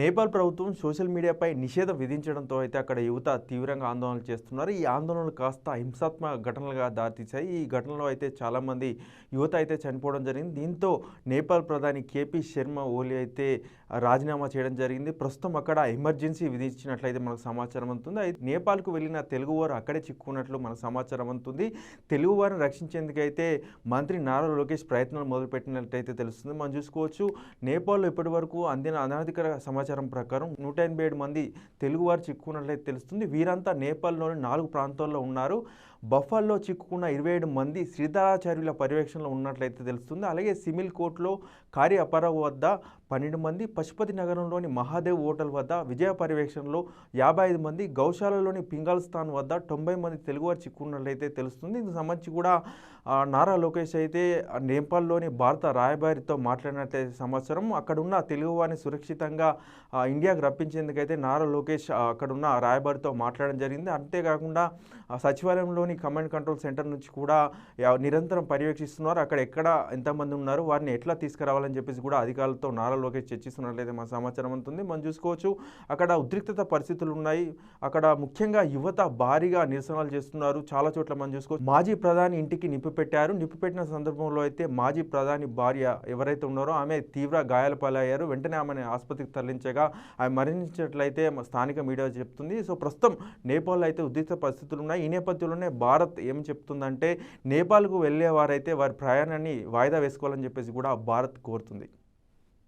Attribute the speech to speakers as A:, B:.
A: నేపాల్ ప్రభుత్వం సోషల్ మీడియాపై నిషేధం విధించడంతో అయితే అక్కడ యువత తీవ్రంగా ఆందోళనలు చేస్తున్నారు. ఈ ఆందోళనలు కాస్త హింసాత్మక ఘటనలుగా దారితీశాయి. ఈ ఘటనలో అయితే చాలామంది యువత అయితే చనిపోవడం జరిగింది. దీంతో నేపాల్ ప్రధాని కేపీ శర్మ ఓలీ అయితే రాజీనామా చేయడం జరిగింది. ప్రస్తుతం అక్కడ ఎమర్జెన్సీ విధించినట్లయితే మనకు సమాచారం అందుతుంది. అయితే నేపాల్కు వెళ్ళిన తెలుగువారు అక్కడే చిక్కుకున్నట్లు మనకు సమాచారం అందుతుంది. తెలుగువారిని రక్షించేందుకైతే మంత్రి నారా లోకేష్ ప్రయత్నాలు మొదలుపెట్టినట్లయితే తెలుస్తుంది. మనం చూసుకోవచ్చు నేపాల్లో ఇప్పటి వరకు అందిన అనధికార సమాచారం ప్రకారం నూట ఎనభై ఏడు మంది తెలుగువారు చిక్కుకున్నట్లయితే తెలుస్తుంది. వీరంతా నేపాల్లోని నాలుగు ప్రాంతాల్లో ఉన్నారు. బఫాల్లో చిక్కుకున్న ఇరవై ఏడు మంది శ్రీధరాచార్యుల పర్యవేక్షణలో ఉన్నట్లయితే తెలుస్తుంది. అలాగే సిమిల్ కోర్టులో కారి అపారావు వద్ద పన్నెండు మంది పశుపతి నగరంలోని మహాదేవ్ హోటల్ వద్ద విజయ పర్యవేక్షణలో యాభై ఐదు మంది గౌశాలలోని పింగాల్ స్థాన్ వద్ద తొంభై మంది తెలుగువారు చిక్కుకున్నట్లయితే తెలుస్తుంది. ఇందుకు సంబంధించి కూడా నారా లోకేష్ అయితే నేపాల్లోని భారత రాయబారితో మాట్లాడినట్లయితే సమాచారం. అక్కడున్న తెలుగువారిని సురక్షితంగా ఇండియాకు రప్పించేందుకైతే నారా లోకేష్ ఆ, అక్కడున్న రాయబారితో మాట్లాడడం జరిగింది. అంతేకాకుండా ఆ, సచివాలయంలోని కమాండ్ కంట్రోల్ సెంటర్ నుంచి కూడా నిరంతరం పర్యవేక్షిస్తున్నారు. అక్కడ ఎక్కడ ఎంతమంది ఉన్నారు వారిని ఎట్లా తీసుకురావాలని చెప్పేసి కూడా అధికారులతో నారా లోకేష్ చర్చిస్తున్నట్లయితే మా సమాచారం ఉంటుంది మనం చూసుకోవచ్చు అక్కడ ఉద్రిక్తత పరిస్థితులు ఉన్నాయి. అక్కడ ముఖ్యంగా యువత భారీగా నిరసనలు చేస్తున్నారు. చాలా చోట్ల మనం చూసుకోవచ్చు మాజీ ప్రధాని ఇంటికి నిప్పు పెట్టారు. నిప్పు పెట్టిన సందర్భంలో అయితే మాజీ ప్రధాని భార్య ఎవరైతే ఉన్నారో ఆమె తీవ్ర గాయాలపాలయ్యారు వెంటనే ఆమెను ఆసుపత్రికి మరణించగా ఆమె మరణించినట్లయితే స్థానిక మీడియా చెప్తుంది. సో ప్రస్తుతం నేపాల్లో అయితే ఉద్రిక్త పరిస్థితులు ఉన్నాయి ఈ నేపథ్యంలోనే భారత్ ఏం చెప్తుందంటే నేపాల్కు వెళ్ళేవారైతే వారి ప్రయాణాన్ని వాయిదా వేసుకోవాలని చెప్పేసి కూడా భారత్ కోరుతుంది.